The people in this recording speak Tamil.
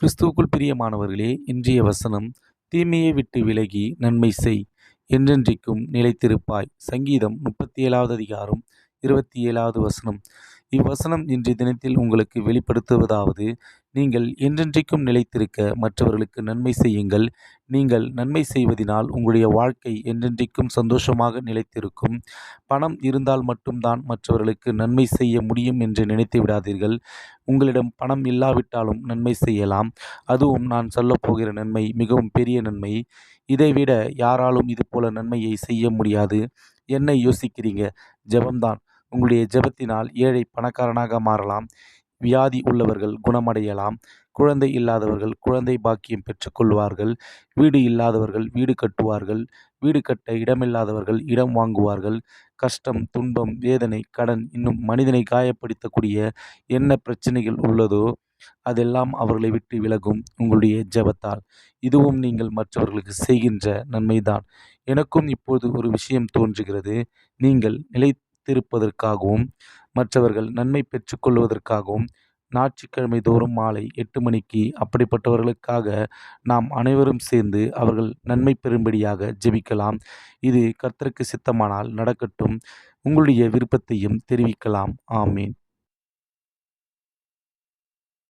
கிறிஸ்துவுக்குள் பிரியமானவர்களே இன்றைய வசனம் தீமையை விட்டு விலகி நன்மை செய் என்றென்றைக்கும் நிலைத்திருப்பாய். சங்கீதம் முப்பத்தி ஏழாவது அதிகாரம் இருபத்தி ஏழாவது வசனம். இவ்வசனம் இன்றைய தினத்தில் உங்களுக்கு வெளிப்படுத்துவதாவது. நீங்கள் என்றென்றைக்கும் நிலைத்திருக்க மற்றவர்களுக்கு நன்மை செய்யுங்கள். நீங்கள் நன்மை செய்வதினால் உங்களுடைய வாழ்க்கை என்றென்றைக்கும் சந்தோஷமாக நிலைத்திருக்கும். பணம் இருந்தால் மட்டும்தான் மற்றவர்களுக்கு நன்மை செய்ய முடியும் என்று நினைத்து விடாதீர்கள். உங்களிடம் பணம் இல்லாவிட்டாலும் நன்மை செய்யலாம். அதுவும் நான் சொல்லப்போகிற நன்மை மிகவும் பெரிய நன்மை. இதைவிட யாராலும் இது போல நன்மையை செய்ய முடியாது. என்ன யோசிக்கிறீங்க? ஜபம்தான். உங்களுடைய ஜெபத்தினால் ஏழை பணக்காரனாக மாறலாம். வியாதி உள்ளவர்கள் குணமடையலாம். குழந்தை இல்லாதவர்கள் குழந்தை பாக்கியம் பெற்றுக்கொள்வார்கள். வீடு இல்லாதவர்கள் வீடு கட்டுவார்கள். வீடு கட்ட இடமில்லாதவர்கள் இடம் வாங்குவார்கள். கஷ்டம் துன்பம் வேதனை கடன் இன்னும் மனிதனை காயப்படுத்தக்கூடிய என்ன பிரச்சனைகள் உள்ளதோ அதெல்லாம் அவர்களை விட்டு விலகும் உங்களுடைய ஜெபத்தால். இதுவும் நீங்கள் மற்றவர்களுக்கு செய்கின்ற நன்மைதான். எனக்கும் இப்போது ஒரு விஷயம் தோன்றுகிறது. நீங்கள் நிலை நிலைத்திருப்பதற்காகவும் மற்றவர்கள் நன்மை பெற்றுக்கொள்வதற்காகவும் ஞாயிற்றுக்கிழமை தோறும் மாலை எட்டு மணிக்கு அப்படிப்பட்டவர்களுக்காக நாம் அனைவரும் சேர்ந்து அவர்கள் நன்மை பெறும்படியாக ஜெபிக்கலாம். இது கர்த்தருக்கு சித்தமானால் நடக்கட்டும். உங்களுடைய விருப்பத்தையும் தெரிவிக்கலாம். ஆமீன்.